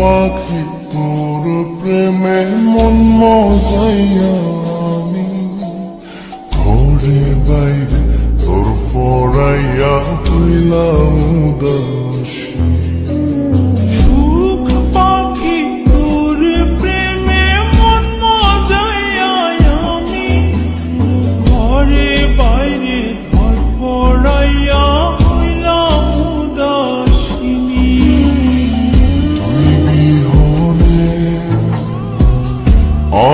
পাখি তোর প্রেমে মন মজাইয়া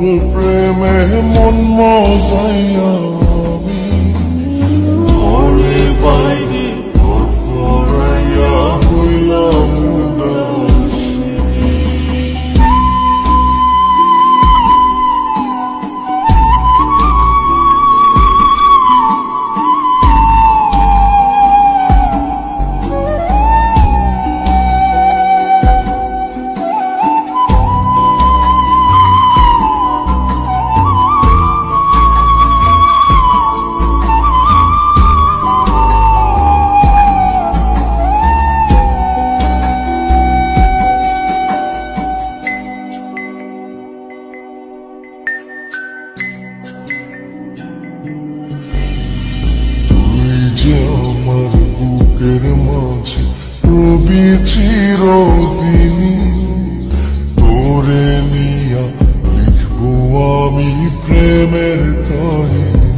তবু প্রেমে মন মজাইয়া প্রেমের তহে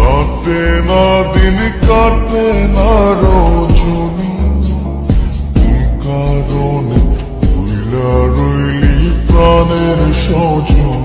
কাটে না দিন কাটে না রজনী। কারণে রইলি প্রাণের সজন?